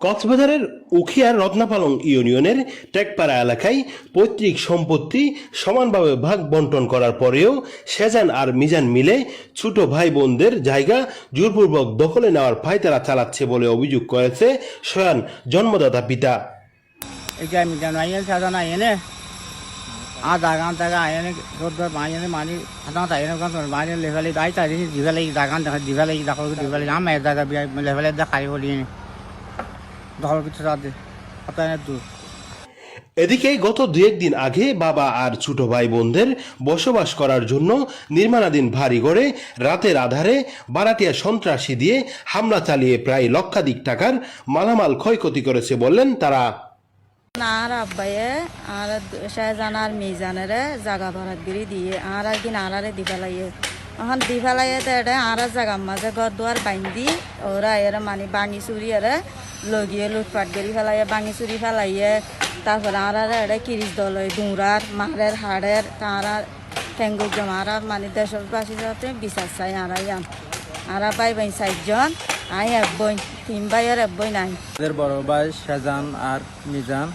কক্সবাজারের উখিয়ার রত্নাপালং ইউনিয়নের টেকপাড়া এলাকায় পৈতৃক সম্পত্তি সমানভাবে ভাগ বন্টন করার পরেও সেজান আর মিজান মিলে ছোট ভাই বোনদের জায়গা জোরপূর্বক দখলে নেওয়ার ফায়তারা চালাচ্ছে বলে অভিযোগ করেছে সয়ান জন্মদাতা পিতা আ মানি বলি কিছু আপনার দূর। এদিকে গত দু একদিন আগে বাবা আর ছোট ভাই বোনদের বসবাস করার জন্য নির্মাণাধীন ভারী গড়ে রাতের আধারে বারাটিয়া সন্ত্রাসী দিয়ে হামলা চালিয়ে প্রায় লক্ষাধিক টাকার মালামাল ক্ষয়ক্ষতি করেছে বললেন তারা। আর আব্বাইয়ে আর শাহজান আর মিজানের জাগা গিরি দিয়ে আর একদিন আরারে দি ফেলাইয়ে এখন দি ফেলাইয়ে তো এটা আর জাগার মাঝে ঘর দুয়ার বাইন্দি ওরা এরা মানে বাঙি চুরি এরা লগিয়ে লুটপাট করি ফেলাইয়ে বাঙি চুরি ফেলাইয়ে তারপরে আর এটা কিরিচ দলয় ডুঁড়ার মারের হাড়ের তারা ঠেঙ্গুর জমারা মানে দেশবাসী যাতে বিচার চাই আরাই আন আরা বাই বাই চারজন আই এক বই তিন ভাইয়ের এক বই নাই আমাদের বড় ভাই শাহজান আর মিজান,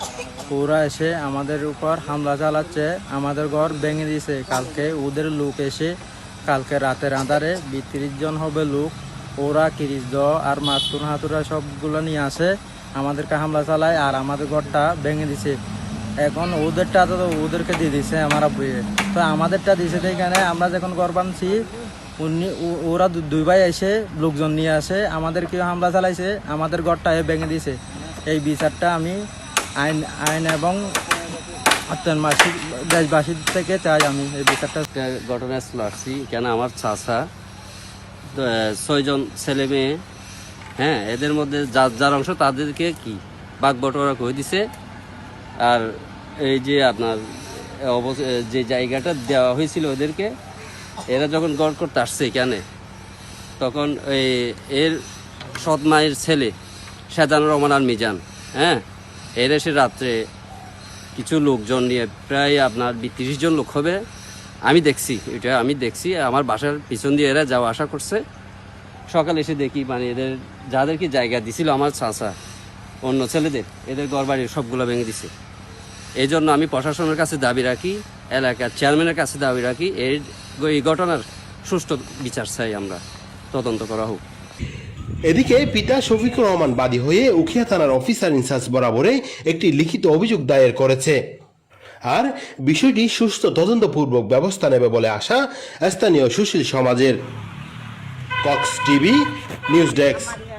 ওরা এসে আমাদের উপর হামলা চালাচ্ছে, আমাদের ঘর ভেঙে দিয়েছে। কালকে ওদের লোক এসে কালকে রাতের আধারে বিত্রিশ জন হবে লোক। ওরা কিরিশ দ আর মাতুর হাতুরা সবগুলো নিয়ে আসে, আমাদেরকে হামলা চালায় আর আমাদের ঘরটা ভেঙে দিছে। এখন ওদেরটা তো ওদেরকে দিয়ে দিছে আমার আব্বুয়ে তো আমাদেরটা দিছে এখানে, আমরা যখন ঘর বানছি উনি ওরা দুই ভাই এসে লোকজন নিয়ে আসে আমাদেরকে হামলা চালাইছে, আমাদের ঘরটা ভেঙে দিছে। এই বিচারটা আমি আইন আইন এবং থেকে আমি কেন আমার ছয়জন ছেলে মেয়ে হ্যাঁ এদের মধ্যে যার যার অংশ তাদেরকে কি বাঘ বটরা করে দিছে? আর এই যে আপনার যে জায়গাটা দেওয়া হয়েছিল ওদেরকে, এরা যখন গড় করতে আসছে এখানে, তখন এর সৎ মায়ের ছেলে সাজান রহমান আর মিজান হ্যাঁ এর এসে রাত্রে কিছু লোকজন নিয়ে, প্রায় আপনার তিরিশ জন লোক হবে। আমি দেখছি, এটা আমি দেখছি, আমার বাসার পিছন দিয়ে এরা যাওয়া আসা করছে। সকালে এসে দেখি মানে এদের যাদেরকে জায়গা দিছিল আমার চাষা অন্য ছেলেদের, এদের ঘর বাড়ি সবগুলো ভেঙে দিছে। এই জন্য আমি প্রশাসনের কাছে দাবি রাখি, এলাকার চেয়ারম্যানের কাছে দাবি রাখি এই এই ঘটনার সুষ্ঠু বিচার চাই আমরা, তদন্ত করা হোক। এদিকে পিতা শফিকুর রহমান বাদী হয়ে উখিয়া থানার অফিসার ইনচার্জ বরাবরে একটি লিখিত অভিযোগ দায়ের করেছে। আর বিষয়টি সুস্থ তদন্তপূর্বক ব্যবস্থা নেবে বলে আশা স্থানীয় সুশীল সমাজের। Cox TV, news desk.